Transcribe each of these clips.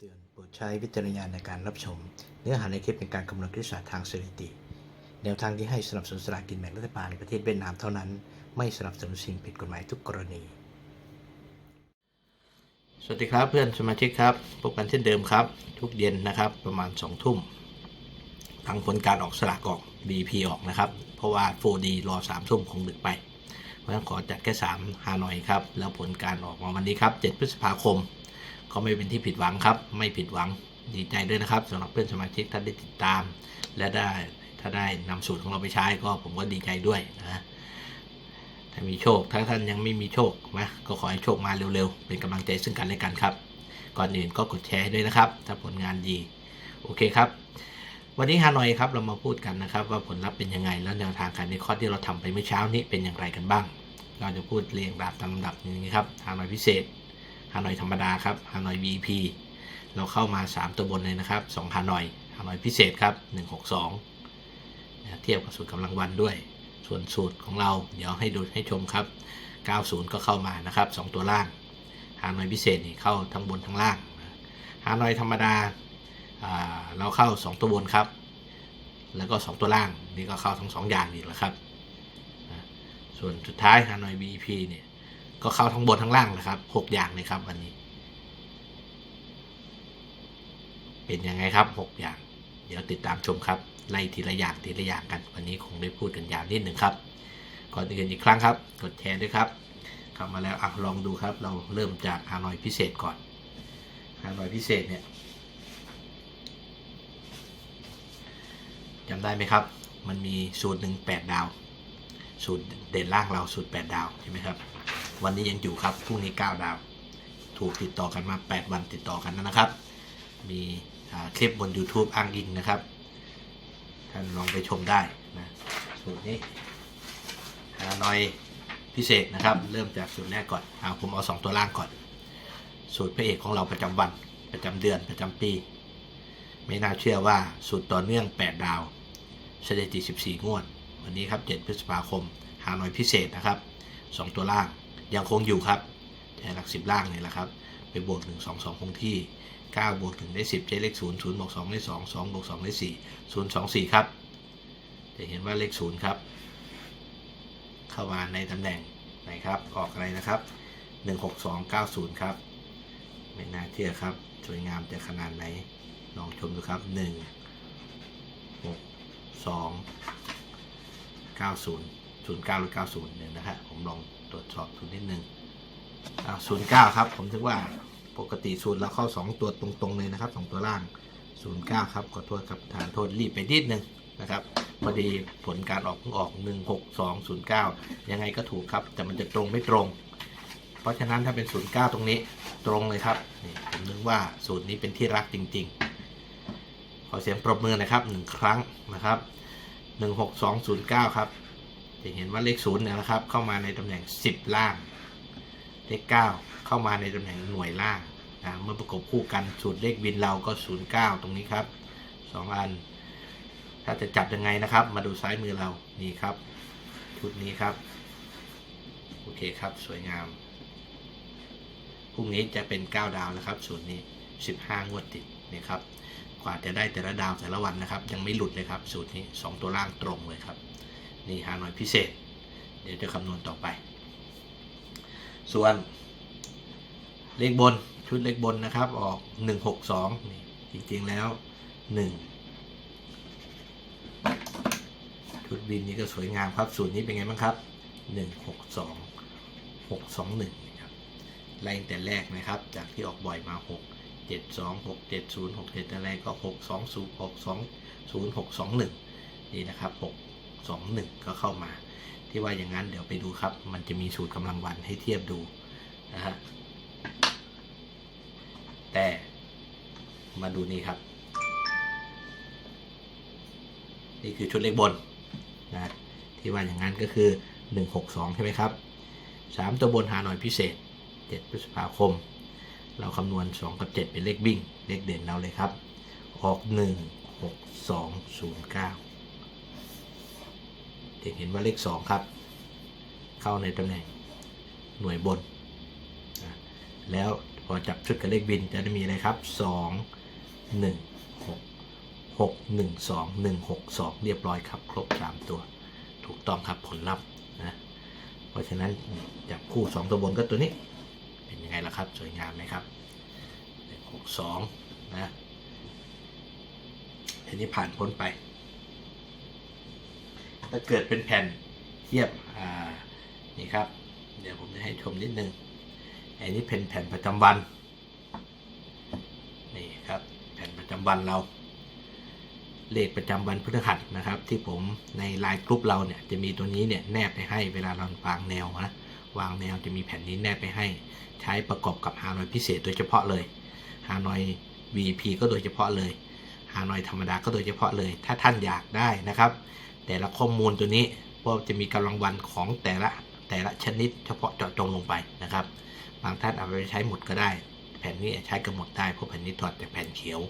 เตือนโปรดใช้วิจารณญาณในการรับชม เนื้อหาในคลิปเป็นการคำนวณคณิตศาสตร์ทางสถิติ แนวทางที่ให้สนับสนุนสลากกินแบ่งรัฐบาลในประเทศเวียดนามเท่านั้น ไม่สนับสนุนสิ่งผิดกฎหมายทุกกรณี สวัสดีครับเพื่อนสมาชิกครับพบกันเช่นเดิมครับ ทุกเย็นนะครับประมาณ2ทุ่มทางผลการออกสลากออก BP ออกนะครับ เพราะว่า 4D รอ3ทุ่มคงดึกไปเพราะฉะนั้นขอจัดแค่3ฮานอยครับแล้วผลการออกมาวันนี้ครับ 7 พฤษภาคม ก็ไม่เป็นที่ผิดหวังครับ ไม่ผิดหวังดีใจด้วยนะครับสำหรับเพื่อนสมาชิกท่านได้ติดตาม และได้ถ้าได้นำสูตรของเราไปใช้ก็ผมก็ดีใจด้วยนะถ้ามีโชค ถ้าท่านยังไม่มีโชคนะก็ขอให้โชคมาเร็วๆ เป็นกำลังใจซึ่งกันและกันครับ ก่อนอื่นก็กดแชร์ด้วยนะครับ ถ้าผลงานดี โอเคครับ วันนี้ฮานอยครับเรามาพูดกันนะครับ ว่าผลลัพธ์เป็นยังไง แล้วแนวทางการในข้อที่เราทำไปเมื่อเช้านี้เป็นอย่างไรกันบ้าง เราจะพูดเรียงลำตามลำดับอย่างนี้ครับฮานอยพิเศษ ฮานอยธรรมดาครับฮานอย VP เราเข้ามา 3 ตัวบนเลยนะครับ2ฮานอยฮานอยพิเศษครับ 162นะเทียบกับสูตรกำลังวันด้วย ส่วนสูตรของเราเดี๋ยวให้ดูให้ชมครับ 90 ก็เข้ามานะครับ 2 ตัวล่างฮานอยพิเศษนี่เข้าทั้งบนทั้งล่างฮานอยธรรมดาเราเข้า 2 ตัวบนครับ แล้วก็ 2 ตัวล่างนี่ก็เข้าทั้ง 2 อย่างอีกแล้วครับ ส่วนสุดท้ายฮานอย VIP เนี่ย ก็เข้าทั้งบนทั้งล่างเลยครับหกอย่างเลยครับวันนี้ เป็นยังไงครับหกอย่าง เดี๋ยวติดตามชมครับไล่ทีละอย่างทีละอย่างกันวันนี้คงได้พูดกันยาวนิดหนึ่งครับก่อนอื่นอีกครั้งครับ กดแชร์ด้วยครับเข้ามาแล้วอะลองดูครับ เราเริ่มจากฮานอยพิเศษก่อนฮานอยพิเศษเนี่ยจำได้ไหมครับ มันมีสูตรหนึ่งแปดดาว สูตรเด่นล่างเราสูตรแปดดาวใช่ไหมครับ วันนี้ยังอยู่ครับพรุ่งนี้ 9 ดาว ถูกติดต่อกันมา 8 วันติดต่อกันนะครับ มีคลิปบน YouTube อ้างอิงนะครับ ท่านลองไปชมได้นะสูตรนี้ฮานอยพิเศษนะครับ เริ่มจากสูตรแรกก่อนเอาผมเอา 2 ตัวล่างก่อน สูตรพระเอกของเราประจำวัน ประจำเดือนประจำปี ไม่น่าเชื่อว่าสูตรต่อเนื่อง 8 ดาวสถิติ14 งวด วันนี้ครับ 7 พฤษภาคมฮาหน่อยพิเศษนะครับ 2 ตัวล่าง ยังคงอยู่ครับแต่หลักสิบล่างนี่แหละครับไปบวก1 2 2 คงที่ 9 บวก1ได้ 10 ใช้เลข 0 0บวก2ได้ 2 2บวก2ได้ 4 0 2 4 ครับ จะเห็นว่าเลข 0 ครับ เข้ามาในตำแหน่งไหนครับ ออกอะไรนะครับ 16290 ครับ ไม่น่าเชื่อครับ สวยงามจะขนาดไหน ลองชมดูครับ 1 6 2 90 09หรือ90เนี่ยนะฮะผมลอง ตรวจสอบดูนิดนึงอ่า09ครับ ผมถึงว่าปกติศูนย์เราเข้า2ตัวตรงๆเลยนะครับ2ตัวล่าง09ครับขอโทษครับทานโทษรีบไปนิดนึงนะครับพอดีผลการออกเพิ่งออก 16209 ยังไงก็ถูกครับ แต่มันจะตรงไม่ตรง เพราะฉะนั้นถ้าเป็น 09 ตรงนี้ตรงเลยครับนี่ผมนึกว่าสูตรนี้เป็นที่รักจริง ๆ ขอเสียงปรบมือนะครับหนึ่งครั้งนะครับ 16209 ครับ จะเห็นว่าเลขศูนย์เนี่ยนะครับ เข้ามาในตำแหน่ง 10 ล่าง เลข 9 เข้ามาในตำแหน่งหน่วยล่างนะเมื่อประกบคู่กันสูตรเลขบินเราก็ 09 ตรงนี้ครับ 2 อัน ถ้าจะจับยังไงนะครับ มาดูซ้ายมือเรานี่ครับชุดนี้ครับ โอเคครับสวยงามพรุ่งนี้จะเป็น 9 ดาวแล้วครับสูตรนี้ 15 งวดติดนี่ครับกว่าจะได้แต่ละดาวแต่ละวันนะครับ ยังไม่หลุดเลยครับ สูตรนี้ 2 ตัวล่างตรงเลยครับ นี่ฮาหน่อยพิเศษ เดี๋ยวจะคำนวณต่อไป ส่วนเลขบนชุดเลขบนนะครับ ออก 162นี่จริงๆแล้ว 1 ชุดบินนี้ก็สวยงามครับสูตรนี้เป็นไงบ้างครับ 162 621นะครับไล่งแต่แรกนะครับ จากที่ออกบ่อยมา 6 7 2 6 7 0 6 7อะไรก็ 6 2 0 6 2 0 6 2 1 นี่นะครับ 6 2 1 ก็เข้ามา ที่ว่าอย่างนั้นเดี๋ยวไปดูครับ มันจะมีสูตรกำลังวันให้เทียบดูนะฮะแต่มาดูนี่ครับ นี่คือชุดเลขบนนะที่ว่าอย่างนั้นก็คือ 162 ใช่ไหมครับ 3 ตัวบนหาหน่อยพิเศษ 7 พฤษภาคม เราคำนวณ 2 กับ 7 เป็นเลขบิ่ง เลขเด่นเราเลยครับ ออก 1 6 2 0 9 จะเห็นว่าเลข 2 ครับ เข้าในตำแหน่งหน่วยบน แล้วพอจับชุดกับเลขบินจะได้มีอะไรครับสองหนึ่งหกหกหนึ่งสองหนึ่งหกสองเรียบร้อยครับ ครบสามตัว ถูกต้องครับผลลัพธ์นะเพราะฉะนั้นจับคู่สองตัวบนก็ตัวนี้ เป็นยังไงล่ะครับ สวยงามไหมครับหนึ่งหกสองนะทีนี้ผ่านพ้นไป ถ้าเกิดเป็นแผ่นเทียบอ่านี่ครับ เดี๋ยวผมจะให้ชมนิดนึงอันนี้เป็นแผ่นประจำวันนี่ครับแผ่นประจำวันเราเลขประจำวันพฤหัสนะครับ ที่ผมในไลน์กลุ่มเราเนี่ยจะมีตัวนี้เนี่ยแนบไปให้เวลาเราวางแนวนะวางแนวจะมีแผ่นนี้แนบไปให้ ใช้ประกอบกับฮานอยพิเศษโดยเฉพาะเลยฮานอย VP ก็โดยเฉพาะเลยฮานอยธรรมดาก็โดยเฉพาะเลย ถ้าท่านอยากได้นะครับ แต่ละข้อมูลตัวนี้ก็จะมีกำลังวันของแต่ละแต่ละชนิดเฉพาะเจาะจงลงไปนะครับ บางท่านเอาไปใช้หมดก็ได้ แผ่นนี้ใช้กับหมดได้เพราะแผ่นนี้ถอดจากแผ่นเขียว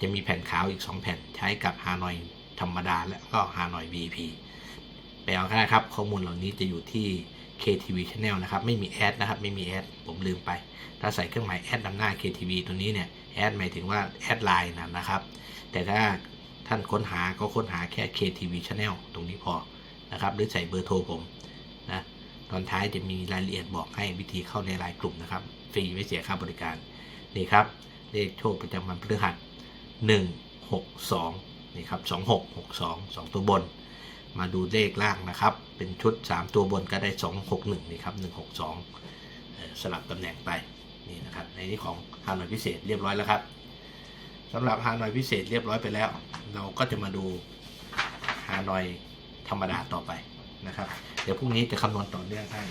จะมีแผ่นขาวอีก 2 แผ่นใช้กับฮานอยธรรมดาและก็ฮานอย VP ไปเอาก็ได้ครับ ข้อมูลเหล่านี้จะอยู่ที่ KTV Channel นะครับ ไม่มีแอดนะครับ ไม่มีแอด ผมลืมไป ถ้าใส่เครื่องหมายแอดนำหน้า KTV ตัวนี้เนี่ย แอดหมายถึงว่าแอดไลน์นะครับ แต่ถ้า ท่านค้นหาก็ค้นหาแค่ KTV Channel ตรงนี้พอนะครับ หรือใส่เบอร์โทรผมนะตอนท้ายจะมีรายละเอียดบอกให้วิธีเข้าในรายกลุ่มนะครับ ฟรีไม่เสียค่าบริการ นี่ครับ เลขโชคประจำวันพฤหัสหนึ่งหกสองนี่ครับสองหกหกสองสองตัวบน มาดูเลขล่างนะครับ เป็นชุด 3 ตัวบนก็ได้ 2 6 1 นี่ครับ 1 6 2 สลับตำแหน่งไป นี่นะครับ ในนี้ของฮานอยพิเศษเรียบร้อยแล้วครับ สำหรับฮานอยพิเศษเรียบร้อยไปแล้ว เราก็จะมาดูฮานอยธรรมดาต่อไปนะครับ เดี๋ยวพรุ่งนี้จะคำนวณต่อเนื่องให้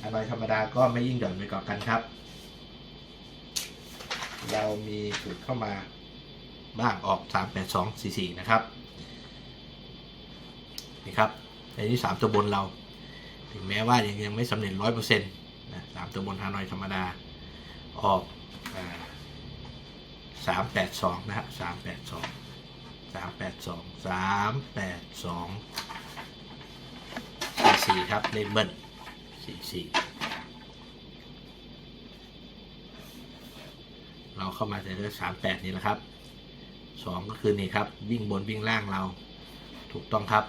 ฮานอยธรรมดาก็ไม่ยิ่งหย่อนไปกว่ากันครับ เรามีสูตรเข้ามาบ้างออก 3 8 2 4 4 นะครับ นี่ครับในที่ 3 ตัวบนเรา ถึงแม้ว่ายังยังไม่สำเร็จร้อยเปอร์เซ็นต์นะสามตัวบนฮานอยธรรมดาออก สามแปดสองนะฮะสามแปดสองสามแปดสองสามแปดสองสี่สี่ครับเลเบิ้ลสี่สี่เราเข้ามาจะได้สามแปดนี่แหละครับสองก็คือนี่ครับ วิ่งบนวิ่งล่างเรา ถูกต้องครับ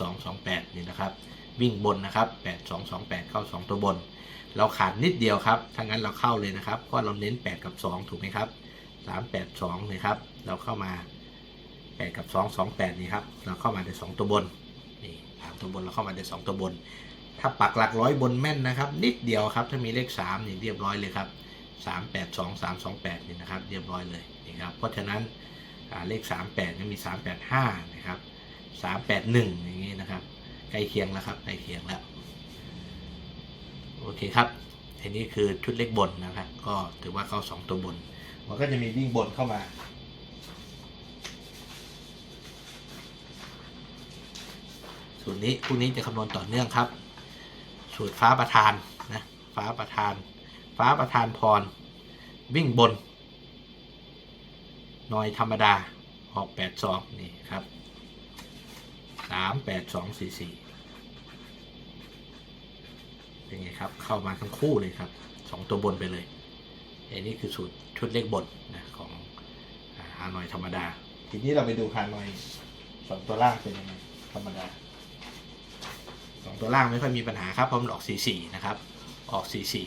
8228นี่นะครับ วิ่งบนนะครับ8228เข้า2ตัวบน เราขาดนิดเดียวครับถ้างั้นเราเข้าเลยนะครับเพราะเราเน้น8กับ2ถูกไหมครับ 382นี่ครับ เราเข้ามา8กับ2 28นี่ครับ เราเข้ามาได้2ตัวบน นี่สามตัวบนเราเข้ามาได้2ตัวบน ถ้าปักหลักร้อยบนแม่นนะครับ นิดเดียวครับ ถ้ามีเลข3นี่เรียบร้อยเลยครับ382 328นี่นะครับ เรียบร้อยเลยนี่ครับ เพราะฉะนั้นอ่าเลข38ยังมี385นะครับสามแปดหนึ่งอย่างนี้นะครับ ใกล้เคียงแล้วครับ ใกล้เคียงแล้ว โอเคครับอันนี้คือชุดเล็กบนนะครับ ก็ถือว่าเข้าสองตัวบน มันก็จะมีวิ่งบนเข้ามาสูตรนี้คู่นี้จะคำนวณต่อเนื่องครับ สูตรฟ้าประธานนะฟ้าประธาน ฟ้าประธานพร วิ่งบนนอยธรรมดาออกแปดสองนี่ครับสามแปดสองสี่สี่เป็นไงครับ เข้ามาทั้งคู่เลยครับสองตัวบนไปเลย อันนี้คือสูตรชุดเลขบนนะของฮานอยธรรมดา ทีนี้เราไปดูฮานอยสองตัวล่างเป็นยังไงธรรมดาสองตัวล่างไม่ค่อยมีปัญหาครับเพราะมันออกสี่สี่นะครับออกสี่สี่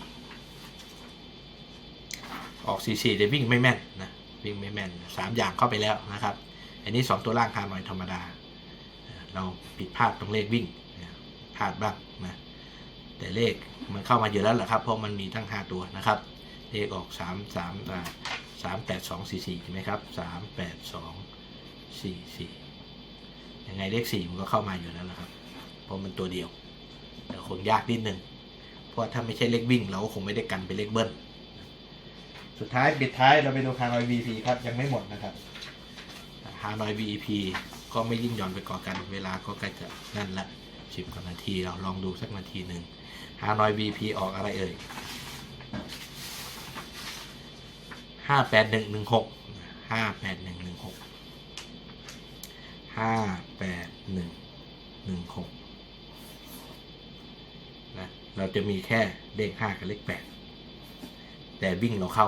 ออกสี่สี่แต่วิ่งไม่แม่นนะวิ่งไม่แม่นสามอย่างเข้าไปแล้วนะครับ อันนี้สองตัวล่างฮานอยธรรมดา เราผิดพลาดตรงเลขวิ่งพลาดบ้างนะแต่เลขมันเข้ามาเยอะแล้วแหละครับเพราะมันมีทั้ง5ตัวนะครับ เลขออก3 3อ่า3 8 2 4 4ใช่ไหมครับ3 8 2 4 4ยังไงเลข4มันก็เข้ามาอยู่แล้วนะครับ เพราะมันตัวเดียวแต่คงยากนิดนึง เพราะถ้าไม่ใช่เลขวิ่งเราก็คงไม่ได้กันเป็นเลขเบิ้ลสุดท้ายปิดท้ายเราไปดูฮานอย VP ครับยังไม่หมดนะครับฮานอย VP ก็ไม่ยิ่งหย่อนไปก่อกัน เวลาก็ใกล้จะนั่นละสิบกว่านาทีเราลองดูสักนาทีหนึ่งฮานอย VP ออกอะไรเอ่ย ห้าแปดหนึ่งหนึ่งหกห้าแปดหนึ่งหนึ่งหกห้าแปดหนึ่งหนึ่งหกนะเราจะมีแค่เลขห้ากับเลขแปดแต่วิ่งเราเข้า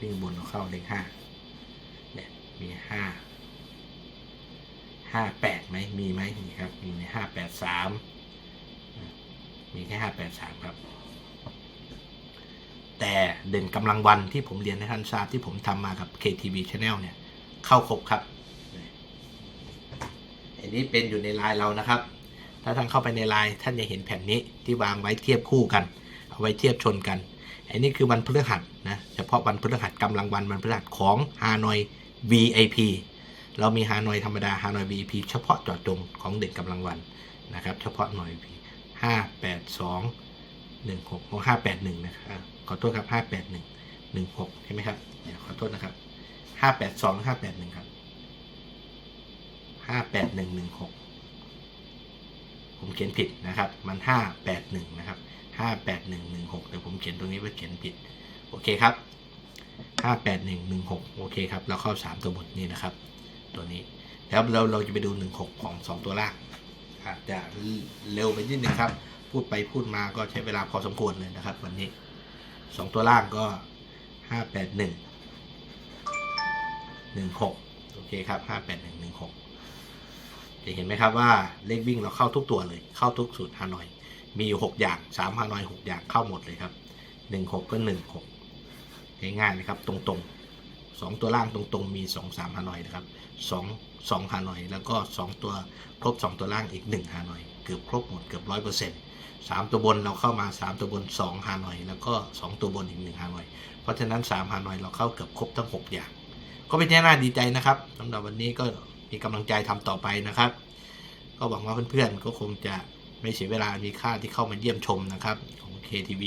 วิ่งบนเราเข้าเลขห้าเนี่ยมีห้าห้าแปดไหมมีไหมนี่ครับ มีห้าแปดสามมีแค่ห้าแปดสามครับ แต่เด่นกำลังวันที่ผมเรียนให้ท่านทราบที่ผมทำมากับ KTV Channel เนี่ย เข้าครบครับ อันนี้เป็นอยู่ในไลน์เรานะครับ ถ้าท่านเข้าไปในไลน์ท่านจะเห็นแผ่นนี้ที่วางไว้เทียบคู่กัน เอาไว้เทียบชนกัน อันนี้คือวันพฤหัสนะเฉพาะวันพฤหัสกำลังวันวันพฤหัสของฮานอย VIP เรามีฮานอยธรรมดาฮานอย VIP เฉพาะเจาะจงของเด็กกำลังวันนะครับ เฉพาะหน่วย VIP ห้าแปดสองหนึ่งหกห้าแปดหนึ่งนะครับ ขอโทษครับห้าแปดหนึ่งหนึ่งหกใช่ไหมครับเดี๋ยวขอโทษนะครับห้าแปดสองห้าแปดหนึ่งครับห้าแปดหนึ่งหนึ่งหกผมเขียนผิดนะครับ มันห้าแปดหนึ่งนะครับห้าแปดหนึ่งหนึ่งหกเดี๋ยวผมเขียนตรงนี้ไว้เขียนผิด โอเคครับห้าแปดหนึ่งหนึ่งหกโอเคครับ เราเข้าสามตัวบทนี้นะครับ ตัวนี้ แล้วเราเราจะไปดูหนึ่งหกของสองตัวล่างอาจจะเร็วไปนิดนึงครับ พูดไปพูดมาก็ใช้เวลาพอสมควรเลยนะครับ วันนี้ สองตัวล่างก็ห้าแปดหนึ่งหนึ่งหกโอเคครับห้าแปดหนึ่งหนึ่งหกจะเห็นไหมครับว่าเลขวิ่งเราเข้าทุกตัวเลย เข้าทุกสูตรฮานอย มีอยู่หกอย่างสามฮานอยหกอย่างเข้าหมดเลยครับหนึ่งหกก็หนึ่งหกง่ายๆเลยครับตรงๆสองตัวล่างตรงๆมีสองสามฮานอยนะครับสองสองฮานอย แล้วก็สองตัวครบสองตัวล่างอีกหนึ่งฮานอย เกือบครบหมดเกือบร้อยเปอร์เซ็นต์สามตัวบนเราเข้ามาสามตัวบนสองฮานอยแล้วก็สองตัวบนอีกหนึ่งฮานอย เพราะฉะนั้นสามฮานอยเราเข้าเกือบครบทั้งหกอย่าง ก็เป็นที่น่าดีใจนะครับสำหรับวันนี้ก็มีกำลังใจทำต่อไปนะครับ ก็หวังว่าเพื่อนๆก็คงจะไม่เสียเวลามีค่าที่เข้ามาเยี่ยมชมนะครับของ KTV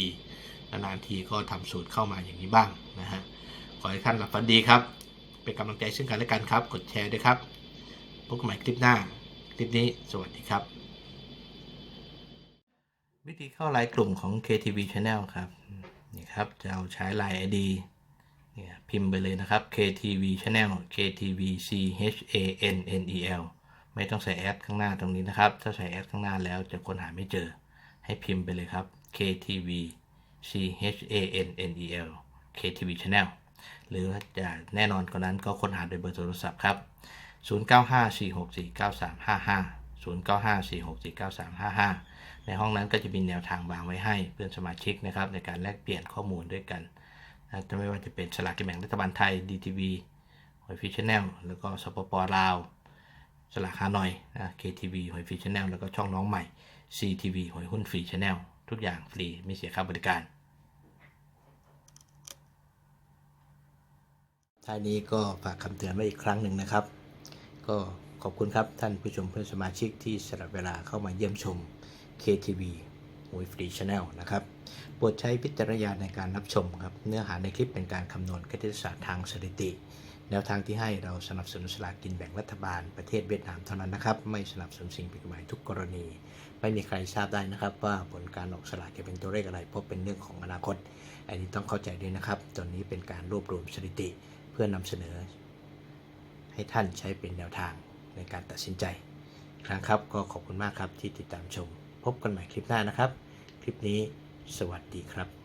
นานๆทีก็ทำสูตรเข้ามาอย่างนี้บ้างนะฮะขอให้ท่านหลับฝันดีครับ เป็นกำลังใจซึ่งกันและกันครับ กดแชร์ด้วยครับ พบกันใหม่คลิปหน้า คลิปนี้สวัสดีครับ วิธีเข้าไลน์กลุ่มของ KTV Channel ครับนี่ครับจะเอาใช้ไลน์ ID เนี่ยพิมพ์ไปเลยนะครับ KTV Channel KTV C H A N N E L ไม่ต้องใส่แอดข้างหน้าตรงนี้นะครับ ถ้าใส่แอดข้างหน้าแล้วจะค้นหาไม่เจอ ให้พิมพ์ไปเลยครับ KTV C H A N N E L KTV Channel หรือจะแน่นอนกว่านั้นก็ค้นหาโดยเบอร์โทรศัพท์ครับ 0954649355 0954649355 ในห้องนั้นก็จะมีแนวทางวางไว้ให้เพื่อนสมาชิกนะครับในการแลกเปลี่ยนข้อมูลด้วยกันจะไม่ว่าจะเป็นสลากกินแบ่งรัฐบาลไทย DTV หอยฟิชแนลแล้วก็สปปลาวสลากฮานอยนะ KTV หอยฟรีชแนลแล้วก็ช่องน้องใหม่ CTV หอยหุ้นฟรีชแนลทุกอย่างฟรีไม่เสียค่าบริการท้ายนี้ก็ฝากคำเตือนไว้อีกครั้งหนึ่งนะครับ ก็ขอบคุณครับท่านผู้ชมเพื่อนสมาชิกที่สละเวลาเข้ามาเยี่ยมชม KTV หวยฟรีชแนลนะครับโปรดใช้พิจารณาในการรับชมครับ เนื้อหาในคลิปเป็นการคำนวณคณิตศาสตร์ทางสถิติ แนวทางที่ให้เราสนับสนุนสลากกินแบ่งรัฐบาลประเทศเวียดนามเท่านั้นนะครับ ไม่สนับสนุนสิ่งผิดกฎหมายทุกกรณี ไม่มีใครทราบได้นะครับ ว่าผลการออกสลากจะเป็นตัวเลขอะไรเพราะเป็นเรื่องของอนาคต อันนี้ต้องเข้าใจด้วยนะครับ ตอนนี้เป็นการรวบรวมสถิติ เพื่อนำเสนอ ให้ท่านใช้เป็นแนวทางในการตัดสินใจ ครั้งครับก็ขอบคุณมากครับที่ติดตามชม พบกันใหม่คลิปหน้านะครับ คลิปนี้สวัสดีครับ